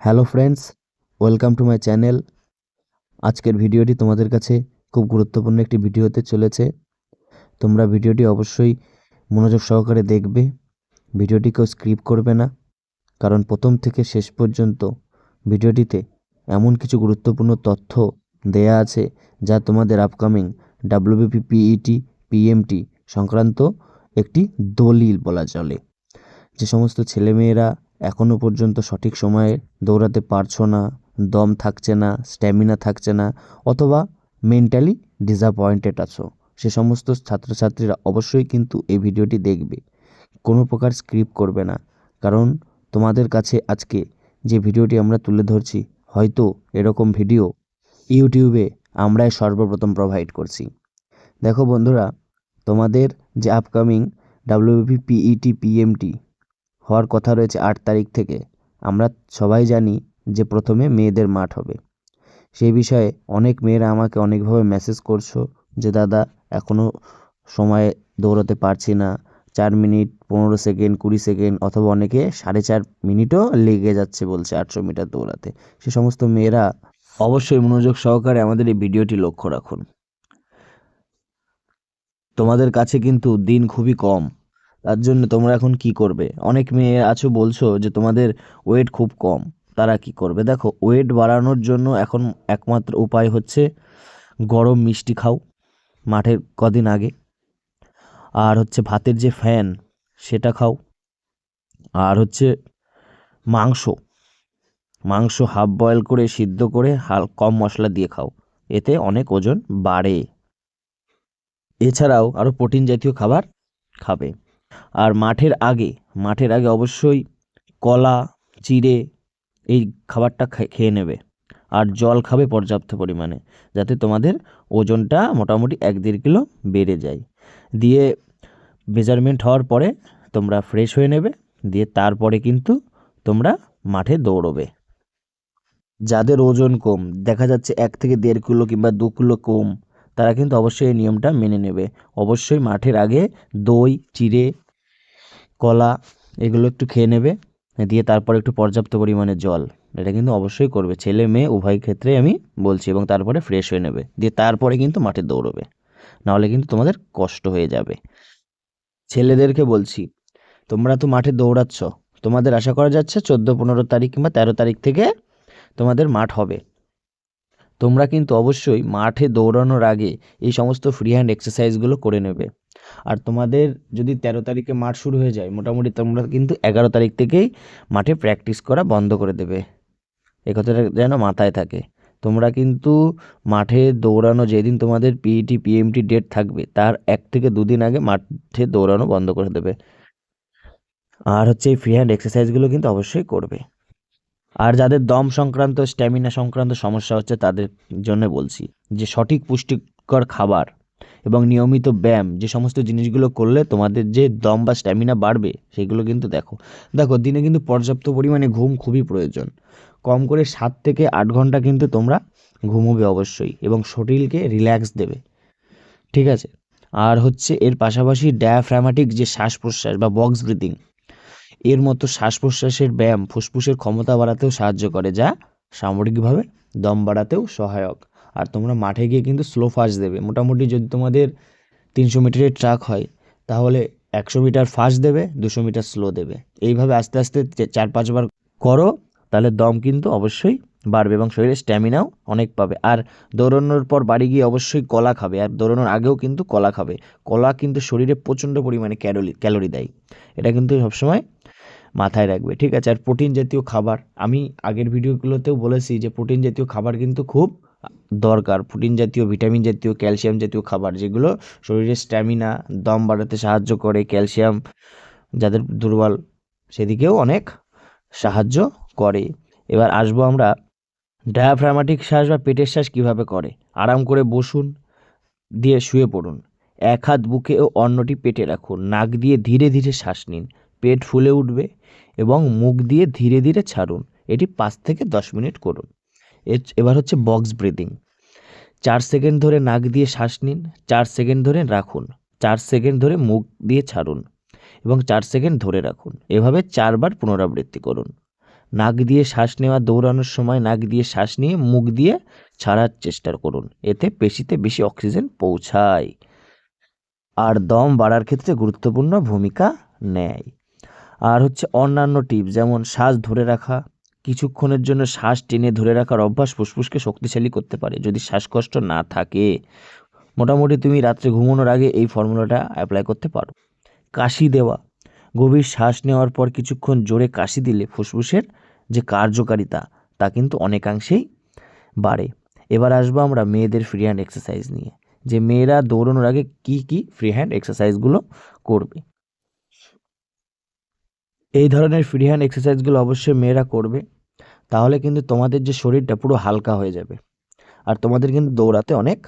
Hello friends, welcome to my channel. আজকের ভিডিওটি তোমাদের কাছে খুব গুরুত্বপূর্ণ একটি ভিডিও হতে চলেছে। তোমরা ভিডিওটি অবশ্যই মনোযোগ সহকারে দেখবে ভিডিওটি কেউ স্ক্রিপ করবে না, কারণ প্রথম থেকে শেষ পর্যন্ত ভিডিওটিতে এমন কিছু গুরুত্বপূর্ণ তথ্য দেয়া আছে যা তোমাদের আপকামিং ডাব্লিউবিপি পিইটি পিএমটি সংক্রান্ত একটি দলিল বলা চলে। যে সমস্ত ছেলেমেয়েরা এখনও পর্যন্ত সঠিক সময়ে দৌড়াতে পারছ না, দম থাকছে না স্ট্যামিনা থাকছে না, অথবা মেন্টালি ডিসঅ্যাপয়েন্টেড আছো। সে সমস্ত ছাত্রছাত্রীরা অবশ্যই কিন্তু এই ভিডিওটি দেখবে। কোনো প্রকার স্ক্রিপ্ট করবে না। কারণ তোমাদের কাছে আজকে যে ভিডিওটি আমরা তুলে ধরছি, হয়তো এরকম ভিডিও ইউটিউবে আমরাই সর্বপ্রথম প্রোভাইড করছি। দেখো বন্ধুরা, তোমাদের যে আপকামিং ডাব্লিউপি পিইটি পিএমটি হওয়ার কথা রয়েছে আট তারিখ থেকে। আমরা সবাই জানি যে প্রথমে মেয়েদের মাঠ হবে। সেই বিষয়ে অনেক মেয়েরা আমাকে অনেকভাবে মেসেজ করছ যে, দাদা এখনও সময় দৌড়াতে পারছি না। চার মিনিট, পনেরো সেকেন্ড, কুড়ি সেকেন্ড অথবা অনেকে সাড়ে চার মিনিটও লেগে যাচ্ছে বলছে আটশো মিটার দৌড়াতে। সে সমস্ত মেয়েরা অবশ্যই মনোযোগ সহকারে আমাদের এই ভিডিওটি লক্ষ্য রাখুন। তোমাদের কাছে কিন্তু দিন খুবই কম। তার জন্য তোমরা এখন কি করবে? অনেক মেয়ে আছো বলছো যে তোমাদের ওয়েট খুব কম, তারা কি করবে? দেখো ওয়েট বাড়ানোর জন্য এখন একমাত্র উপায় হচ্ছে গরম মিষ্টি খাও মাঠের কদিন আগে। আর হচ্ছে ভাতের যে ফ্যান সেটা খাও। আর হচ্ছে মাংস মাংস হাফ বয়েল করে সিদ্ধ করে হাল কম মশলা দিয়ে খাও, এতে অনেক ওজন বাড়ে। এছাড়াও আরও প্রোটিন জাতীয় খাবার খাবে। আর মাঠের আগে মাঠের আগে অবশ্যই কলা, চিড়ে এই খাবারটা খেয়ে নেবে। আর জল খাবে পর্যাপ্ত পরিমাণে, যাতে তোমাদের ওজনটা মোটামুটি এক দেড় কিলো বেড়ে যায়। দিয়ে মেজারমেন্ট হওয়ার পরে তোমরা ফ্রেশ হয়ে নেবে, দিয়ে তারপরে কিন্তু তোমরা মাঠে দৌড়বে। যাদের ওজন কম, দেখা যাচ্ছে এক থেকে দেড় কিলো কিংবা দু কিলো কম, তারা কিন্তু অবশ্যই এই নিয়মটা মেনে নেবে। অবশ্যই মাঠের আগে দই, চিড়ে কলা, এগুলো একটু খেয়ে নেবে, দিয়ে তারপর একটু পর্যাপ্ত পরিমাণে জল। এটা কিন্তু অবশ্যই করবে। ছেলে মেয়ে, উভয় ক্ষেত্রে আমি বলছি এবং তারপরে ফ্রেশ হয়ে নেবে। দিয়ে তারপরে কিন্তু মাঠে দৌড়বে। নাহলে কিন্তু তোমাদের কষ্ট হয়ে যাবে। ছেলেদেরকে বলছি, তোমরা তো মাঠে দৌড়াচ্ছ। তোমাদের আশা করা যাচ্ছে চোদ্দ, পনেরো তারিখ কিংবা তেরো তারিখ থেকে তোমাদের মাঠ হবে। তোমরা কিন্তু অবশ্যই মাঠে দৌড়ানোর আগে এই সমস্ত ফ্রি হ্যান্ড এক্সারসাইজগুলো করে নেবে। আর তোমাদের যদি তেরো তারিখে মাঠ শুরু হয়ে যায়, মোটামুটি তোমরা কিন্তু এগারো তারিখ থেকেই মাঠে প্র্যাকটিস করা বন্ধ করে দেবে। এ কথাটা যেন মাথায় থাকে। তোমরা কিন্তু মাঠে দৌড়ানো, যেদিন তোমাদের পিইটি পিএমটি ডেট থাকবে, তার এক থেকে দুদিন আগে মাঠে দৌড়ানো বন্ধ করে দেবে। আর হচ্ছে এই ফ্রি হ্যান্ড এক্সারসাইজগুলো কিন্তু অবশ্যই করবে। আর যাদের দম সংক্রান্ত, স্ট্যামিনা সংক্রান্ত সমস্যা হচ্ছে তাদের জন্য বলছি যে সঠিক পুষ্টিকর খাবার এবং নিয়মিত ব্যায়াম, যে সমস্ত জিনিসগুলো করলে তোমাদের যে দম বা স্ট্যামিনা বাড়বে সেগুলো কিন্তু দেখো। দেখো, দিনে কিন্তু পর্যাপ্ত পরিমাণে ঘুম খুবই প্রয়োজন। কম করে সাত থেকে আট ঘণ্টা কিন্তু তোমরা ঘুমোবে অবশ্যই এবং শরীরকে রিল্যাক্স দেবে। ঠিক আছে? আর হচ্ছে এর পাশাপাশি ডায়াফ্রামাটিক যে শ্বাস প্রশ্বাস বা বক্স ব্রিদিং এর মতো শ্বাস প্রশ্বাসের ব্যায়াম ফুসফুসের ক্ষমতা বাড়াতেও সাহায্য করে, যা সামরিকভাবে দম বাড়াতেও সহায়ক। আর তোমরা মাঠে গিয়ে কিন্তু স্লো ফাস্ট দেবে। মোটামুটি যদি তোমাদের তিনশো মিটারের ট্রাক হয়, তাহলে একশো মিটার ফাস্ট দেবে, দুশো মিটার স্লো দেবে। এইভাবে আস্তে আস্তে চার, পাঁচবার করো, তাহলে দম কিন্তু অবশ্যই বাড়বে এবং শরীরে স্ট্যামিনাও অনেক পাবে। আর দৌড়ানোর পর বাড়ি গিয়ে অবশ্যই কলা খাবে। আর দৌড়ানোর আগেও কিন্তু কলা খাবে। কলা কিন্তু শরীরে প্রচণ্ড পরিমাণে ক্যালোরি ক্যালোরি দেয়। এটা কিন্তু সবসময় মাথায় রাখবে, ঠিক আছে? আর প্রোটিন জাতীয় খাবার, আমি আগের ভিডিওগুলোতেও বলেছি যে প্রোটিন জাতীয় খাবার কিন্তু খুব দরকার। প্রোটিন জাতীয়, ভিটামিন জাতীয়, ক্যালসিয়াম জাতীয় খাবার, যেগুলো শরীরের স্ট্যামিনা, দম বাড়াতে সাহায্য করে, ক্যালসিয়াম যাদের দুর্বল, সেদিকেও অনেক সাহায্য করে। এবার আসব আমরা ডায়াফ্রামাটিক শ্বাস বা পেটের শ্বাস কীভাবে করে? আরাম করে বসুন, দিয়ে শুয়ে পড়ুন। এক হাত বুকে ও অন্যটি পেটে রাখুন। নাক দিয়ে ধীরে ধীরে শ্বাস নিন। পেট ফুলে উঠবে এবং মুখ দিয়ে ধীরে ধীরে ছাড়ুন। এটি পাঁচ থেকে দশ মিনিট করুন। এবার হচ্ছে বক্স ব্রিদিং চার সেকেন্ড ধরে নাক দিয়ে শ্বাস নিন, চার সেকেন্ড ধরে রাখুন, চার সেকেন্ড ধরে মুখ দিয়ে ছাড়ুন এবং চার সেকেন্ড ধরে রাখুন। এভাবে চারবার পুনরাবৃত্তি করুন। নাক দিয়ে শ্বাস নেওয়া, দৌড়ানোর সময় নাক দিয়ে শ্বাস নিয়ে মুখ দিয়ে ছাড়ার চেষ্টা করুন। এতে পেশিতে বেশি অক্সিজেন পৌঁছায়। আর দম বাড়ার ক্ষেত্রে গুরুত্বপূর্ণ ভূমিকা নেয়। আর হচ্ছে অন্যান্য টিপস, যেমন শ্বাস ধরে রাখা, কিছুক্ষণের জন্য শ্বাস টেনে ধরে রাখার অভ্যাস ফুসফুসকে শক্তিশালী করতে পারে। যদি শ্বাসকষ্ট না থাকে, মোটামুটি তুমি রাত্রে ঘুমানোর আগে এই ফর্মুলাটা অ্যাপ্লাই করতে পারো। কাশি দেওয়া, গভীর শ্বাস নেওয়ার পর কিছুক্ষণ জোরে কাশি দিলে ফুসফুসের যে কার্যকারিতা, তা কিন্তু অনেকাংশেই বাড়ে। এবার আসব আমরা মেয়েদের ফ্রি হ্যান্ড এক্সারসাইজ নিয়ে, যে মেয়েরা দৌড়ানোর আগে কি কি ফ্রি হ্যান্ড এক্সারসাইজগুলো করবে। এই ধরনের ফ্রি হ্যান্ড এক্সারসাইজগুলো অবশ্যই মেয়েরা করবে, তাহলে কিন্তু তোমাদের যে শরীরটা পুরো হালকা হয়ে যাবে আর তোমাদের কিন্তু দৌড়াতে অনেক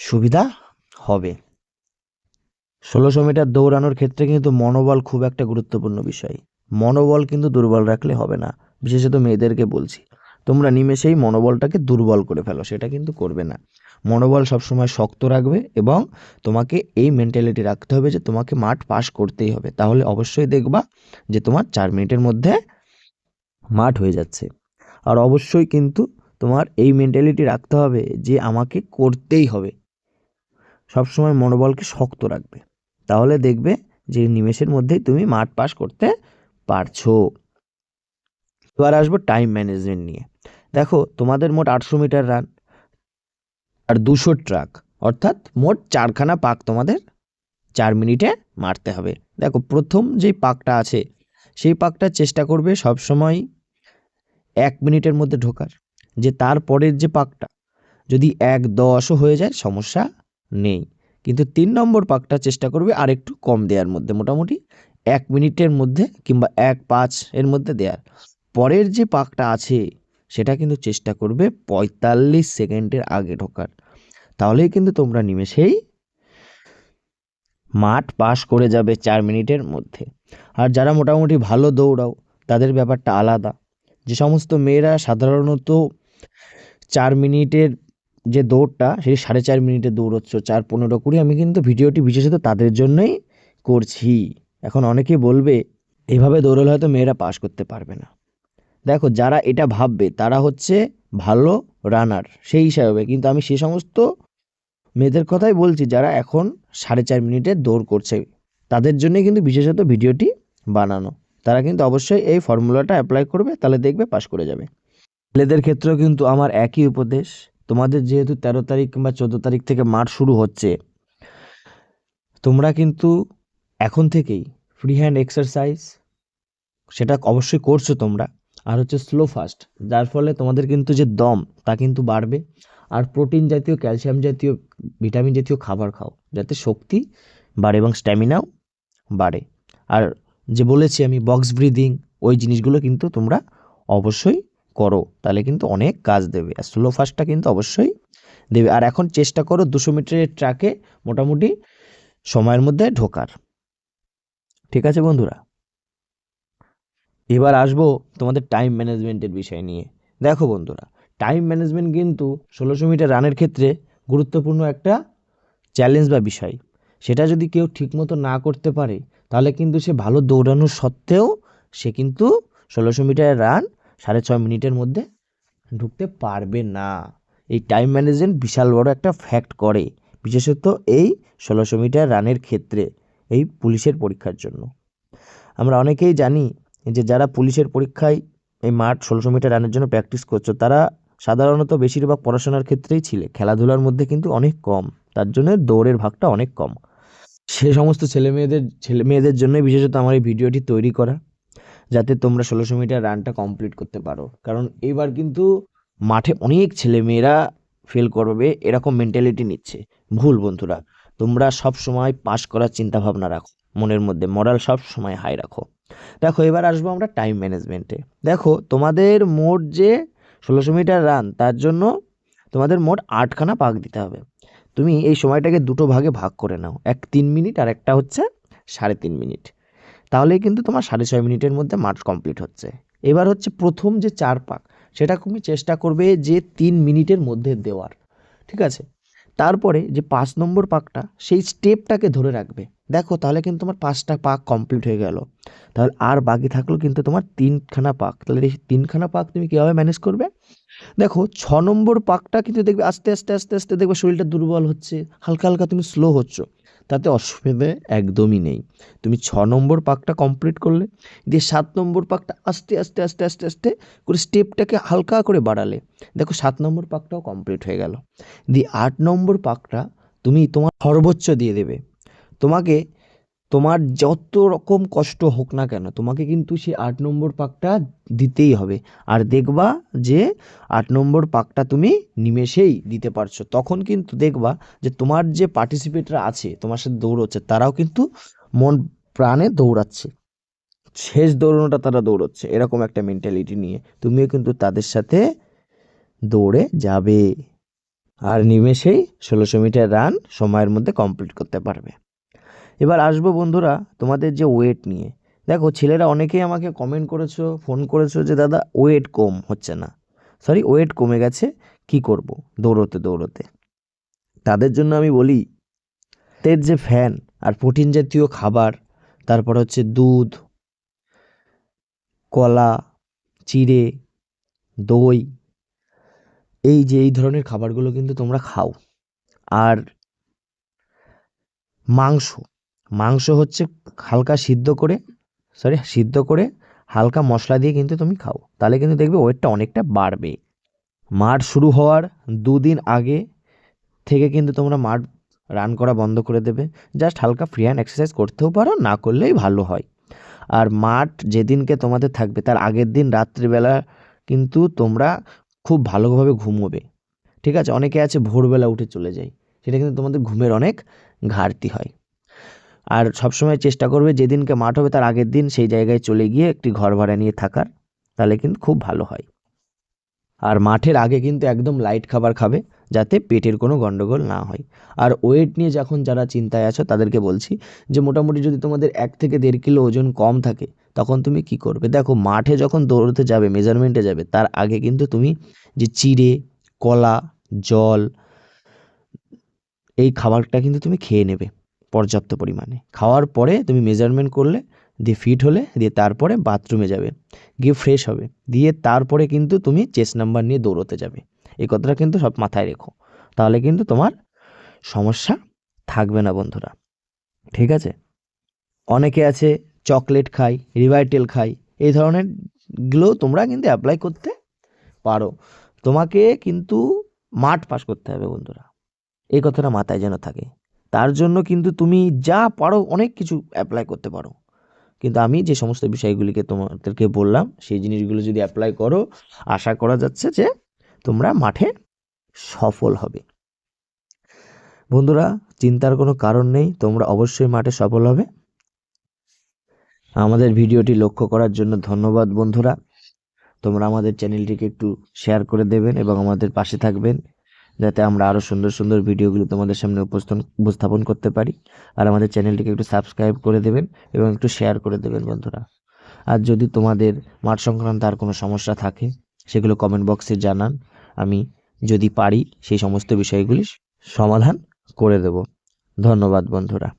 সুবিধা হবে। ষোলোশো মিটার দৌড়ানোর ক্ষেত্রে কিন্তু মনোবল খুব একটা গুরুত্বপূর্ণ বিষয়। মনোবল কিন্তু দুর্বল রাখলে হবে না, বিশেষত মেয়েদেরকে বলছি। তোমরা নিমেষেই মনোবলটাকে দুর্বল করে ফেলো, সেটা কিন্তু করবে না। মনোবল সবসময় শক্ত রাখবে এবং তোমাকে এই মেন্টালিটি রাখতে হবে যে তোমাকে মাঠ পাস করতেই হবে। তাহলে অবশ্যই দেখবা যে তোমার চার মিনিটের মধ্যে মাঠ হয়ে যাচ্ছে। আর অবশ্যই কিন্তু তোমার এই মেন্টালিটি রাখতে হবে যে আমাকে করতেই হবে। সবসময় মনোবলকে শক্ত রাখবে। তাহলে দেখবে যে নিমেষের মধ্যেই তুমি মাঠ পাস করতে পারছ। এবার আসব টাইম ম্যানেজমেন্ট নিয়ে। দেখো, তোমাদের মোট আটশো মিটার রান আর দুশো ট্রাক অর্থাৎ মোট চারখানা পাক তোমাদের চার মিনিটে মারতে হবে। দেখো, প্রথম যেই পাকটা আছে, সেই পাকটা চেষ্টা করবে সবসময় এক মিনিটের মধ্যে ঢোকার। যে তারপরের যে পাকটা, যদি এক দশও হয়ে যায়, সমস্যা নেই। কিন্তু তিন নম্বর পাকটা চেষ্টা করবে আর একটু কম দেওয়ার মধ্যে, মোটামুটি এক মিনিটের মধ্যে কিংবা এক পাঁচ এর মধ্যে দেওয়ার পরের যে পাকটা আছে, সেটা কিন্তু চেষ্টা করবে পঁয়তাল্লিশ সেকেন্ডের আগে ঢোকার। তাহলেই কিন্তু তোমরা নিমেষেই মাঠ পাস করে যাবে চার মিনিটের মধ্যে। আর যারা মোটামুটি ভালো দৌড়াও, তাদের ব্যাপারটা আলাদা। যে সমস্ত মেয়েরা সাধারণত চার মিনিটের যে দৌড়টা সেটি সাড়ে চার মিনিটে দৌড়চ্ছ, চার পনেরো কুড়ি, আমি কিন্তু ভিডিওটি বিশেষত তাদের জন্যই করছি। এখন অনেকে বলবে, এভাবে দৌড়লে হয়তো মেয়েরা পাস করতে পারবে না। দেখো, যারা এটা ভাববে, তারা হচ্ছে ভালো রানার সেই হিসাবে। কিন্তু আমি সে সমস্ত মেয়েদের কথাই বলছি, যারা এখন সাড়ে চার মিনিটে দৌড় করছে। তাদের জন্যই কিন্তু বিশেষত ভিডিওটি বানানো। তারা কিন্তু অবশ্যই এই ফর্মুলাটা অ্যাপ্লাই করবে, তাহলে দেখবে পাস করে যাবে। ছেলেদের ক্ষেত্রেও কিন্তু আমার একই উপদেশ। তোমাদের যেহেতু তেরো তারিখ কিংবা চোদ্দ তারিখ থেকে মাঠ শুরু হচ্ছে, তোমরা কিন্তু এখন থেকেই ফ্রি হ্যান্ড এক্সারসাইজ সেটা অবশ্যই করছ তোমরা। আর হচ্ছে স্লো ফাস্ট যার ফলে তোমাদের কিন্তু যে দম, তা কিন্তু বাড়বে। আর প্রোটিন জাতীয় ক্যালসিয়াম জাতীয় ভিটামিন জাতীয় খাবার খাও, যাতে শক্তি বাড়ে এবং স্ট্যামিনাও বাড়ে। আর যে বলেছি আমি বক্স ব্রিদিং ওই জিনিসগুলো কিন্তু তোমরা অবশ্যই করো, তাহলে কিন্তু অনেক কাজ দেবে। আর স্লো ফাস্টটা কিন্তু অবশ্যই দেবে। আর এখন চেষ্টা করো দুশো মিটারের ট্র্যাকে মোটামুটি সময়ের মধ্যে ঢোকার। ঠিক আছে বন্ধুরা? এবার আসব তোমাদের টাইম ম্যানেজমেন্টের বিষয় নিয়ে। দেখো বন্ধুরা টাইম ম্যানেজমেন্ট কিন্তু ষোলোশো মিটার রানের ক্ষেত্রে গুরুত্বপূর্ণ একটা চ্যালেঞ্জ বা বিষয়। সেটা যদি কেউ ঠিকমতো না করতে পারে, তাহলে কিন্তু সে ভালো দৌড়ানো সত্ত্বেও সে কিন্তু ষোলোশো মিটার রান সাড়ে ছয় মিনিটের মধ্যে ঢুকতে পারবে না। এই টাইম ম্যানেজমেন্ট বিশাল বড় একটা ফ্যাক্ট করে, বিশেষত এই ষোলোশো মিটার রানের ক্ষেত্রে, এই পুলিশের পরীক্ষার জন্য। আমরা অনেকেই জানি যে যারা পুলিশের পরীক্ষায় এই মাঠ ষোলোশো মিটার রানের জন্য প্র্যাকটিস করছ, তারা সাধারণত বেশিরভাগ পড়াশোনার ক্ষেত্রেই ছিলে। খেলাধুলার মধ্যে কিন্তু অনেক কম, তার জন্য দৌড়ের ভাগটা অনেক কম। সে সমস্ত ছেলে মেয়েদের ছেলে মেয়েদের জন্যই বিশেষত আমার এই ভিডিওটি তৈরি করা, যাতে তোমরা ষোলোশো মিটার রানটা কমপ্লিট করতে পারো। কারণ এবার কিন্তু মাঠে অনেক ছেলে মেয়েরা ফেল করবে, এরকম মেন্টালিটি নিচ্ছে। ভুল বন্ধুরা, তোমরা সব সময় পাস করার চিন্তা ভাবনা রাখো, মনের মধ্যে মরাল সব সময় হাই রাখো। দেখো, এবার আসব আমরা টাইম ম্যানেজমেন্টে দেখো, তোমাদের মোট যে ষোলোশো মিটার রান তার জন্য তোমাদের মোট আটখানা পাক দিতে হবে। তুমি এই সময়টাকে দুটো ভাগে ভাগ করে নাও, এক তিন মিনিট আর একটা হচ্ছে সাড়ে তিন মিনিট। তাহলেই কিন্তু তোমার সাড়ে ছয় মিনিটের মধ্যে মাঠ কমপ্লিট হচ্ছে। এবার হচ্ছে প্রথম যে চার পাক, সেটা তুমি চেষ্টা করবে যে তিন মিনিটের মধ্যে দেওয়ার, ঠিক আছে? তারপরে যে পাঁচ নম্বর পাকটা, সেই স্টেপটাকে ধরে রাখবে। দেখো, তাহলে কিন্তু তোমার পাঁচটা পাক কমপ্লিট হয়ে গেল। তাহলে আর বাকি থাকল কিন্তু তোমার তিনখানা পাক। তাহলে এই তিনখানা পাক তুমি কীভাবে ম্যানেজ করবে? দেখো, ছ নম্বর পাকটা কিন্তু দেখবে আস্তে আস্তে আস্তে আস্তে দেখবে শরীরটা দুর্বল হচ্ছে, হালকা হালকা তুমি স্লো হচ্ছ। তাতে অসুবিধে একদমই নেই। তুমি ছ নম্বর পাকটা কমপ্লিট করলে, দিয়ে সাত নম্বর পাকটা আস্তে আস্তে আস্তে আস্তে আস্তে করে স্টেপটাকে হালকা করে বাড়ালে, দেখো সাত নম্বর পাকটাও কমপ্লিট হয়ে গেল। দিয়ে আট নম্বর পাকটা তুমি তোমার সর্বোচ্চ দিয়ে দেবে। তোমাকে, তোমার যত রকম কষ্ট হোক না কেন, তোমাকে কিন্তু সেই আট নম্বর পাকটা দিতেই হবে। আর দেখবা যে আট নম্বর পাকটা তুমি নিমেষেই দিতে পারছ। তখন কিন্তু দেখবা যে তোমার যে পার্টিসিপেটরা আছে, তোমার সাথে দৌড়চ্ছে, তারাও কিন্তু মন প্রাণে দৌড়াচ্ছে। শেষ দৌড়ানোটা তারা দৌড়চ্ছে, এরকম একটা মেন্টালিটি নিয়ে। তুমিও কিন্তু তাদের সাথে দৌড়ে যাবে। আর নিমেষেই ষোলোশো মিটার রান সময়ের মধ্যে কমপ্লিট করতে পারবে। এবার আসব বন্ধুরা তোমাদের যে ওয়েট নিয়ে। দেখো ছেলেরা অনেকেই আমাকে কমেন্ট করেছ ফোন করেছ যে, দাদা ওয়েট কম হচ্ছে না। সরি ওয়েট কমে গেছে, কি করব? দৌড়তে দৌড়তে। তাদের জন্য আমি বলি তের যে ফ্যান আর প্রোটিন জাতীয় খাবার, তারপর হচ্ছে দুধ, কলা, চিড়ে, দই, এই যে, এই ধরনের খাবারগুলো কিন্তু তোমরা খাও। আর মাংস মাংস হচ্ছে হালকা সিদ্ধ করে সরি সিদ্ধ করে হালকা মশলা দিয়ে কিন্তু তুমি খাও। তাহলে কিন্তু দেখবে ওয়েটটা অনেকটা বাড়বে। মাঠ শুরু হওয়ার দুদিন আগে থেকে কিন্তু তোমরা মাঠ রান করা বন্ধ করে দেবে। জাস্ট হালকা ফ্রি হ্যান্ড এক্সারসাইজ করতেও পারো, না করলেই ভালো হয়। আর মাঠ যেদিনকে তোমাদের থাকবে, তার আগের দিন রাত্রিবেলা কিন্তু তোমরা খুব ভালোভাবে ঘুমোবে। ঠিক আছে? অনেকে আছে ভোরবেলা উঠে চলে যায়। সেটা কিন্তু তোমাদের ঘুমের অনেক ঘাটতি হয়। আর সবসময় চেষ্টা করবে যেদিনকে মাঠ হবে তার আগের দিন সেই জায়গায় চলে গিয়ে একটি ঘর ভাড়া নিয়ে থাকার। তাহলে কিন্তু খুব ভালো হয়। আর মাঠের আগে কিন্তু একদম লাইট খাবার খাবে যাতে পেটের কোনো গণ্ডগোল না হয়। আর ওয়েট নিয়ে যখন যারা চিন্তায় আছো তাদেরকে বলছি যে মোটামুটি যদি তোমাদের এক থেকে দেড় কিলো ওজন কম থাকে তখন তুমি কি করবে? দেখো মাঠে যখন দৌড়তে যাবে মেজারমেন্টে যাবে, তার আগে কিন্তু তুমি যে চিড়ে, কলা, জল, এই খাবারটা কিন্তু তুমি খেয়ে নেবে। পর্যাপ্ত পরিমাণে। খাওয়ার পরে তুমি মেজারমেন্ট করলে, দিয়ে ফিট হলে, দিয়ে তারপরে বাথরুমে যাবে। গিয়ে ফ্রেশ হবে। দিয়ে তারপরে কিন্তু তুমি চেস নাম্বার নিয়ে দৌড়তে যাবে। এই কথাটা কিন্তু সব মাথায় রেখো। তাহলে কিন্তু তোমার সমস্যা থাকবে না বন্ধুরা। ঠিক আছে? অনেকে আছে চকলেট খাই রিভাইটেল খাই এই ধরনেরগুলো তোমরা কিন্তু অ্যাপ্লাই করতে পারো। তোমাকে কিন্তু মাঠ পাস করতে হবে বন্ধুরা। এই কথাটা মাথায় যেন থাকে। তার জন্য কিন্তু তুমি যা পারো অনেক কিছু অ্যাপ্লাই করতে পারো। কিন্তু আমি যে সমস্ত বিষয়গুলিকে তোমাদেরকে বললাম, সেই জিনিসগুলো যদি অ্যাপ্লাই করো, আশা করা যাচ্ছে যে তোমরা মাঠে সফল হবে। বন্ধুরা, চিন্তার কোনো কারণ নেই, তোমরা অবশ্যই মাঠে সফল হবে। আমাদের ভিডিওটি লক্ষ্য করার জন্য ধন্যবাদ বন্ধুরা। তোমরা আমাদের চ্যানেলটিকে একটু শেয়ার করে দেবেন এবং আমাদের পাশে থাকবেন। যাতে আমরা আরও সুন্দর সুন্দর ভিডিওগুলো তোমাদের সামনে উপস্থান উপস্থাপন করতে পারি। আর আমাদের চ্যানেলটিকে একটু সাবস্ক্রাইব করে দেবেন এবং একটু শেয়ার করে দেবেন, বন্ধুরা। আর যদি তোমাদের মাঠ সংক্রান্ত আর কোনো সমস্যা থাকে, সেগুলো কমেন্ট বক্সে জানান। আমি যদি পারি, সেই সমস্ত বিষয়গুলি সমাধান করে দেব। ধন্যবাদ, বন্ধুরা।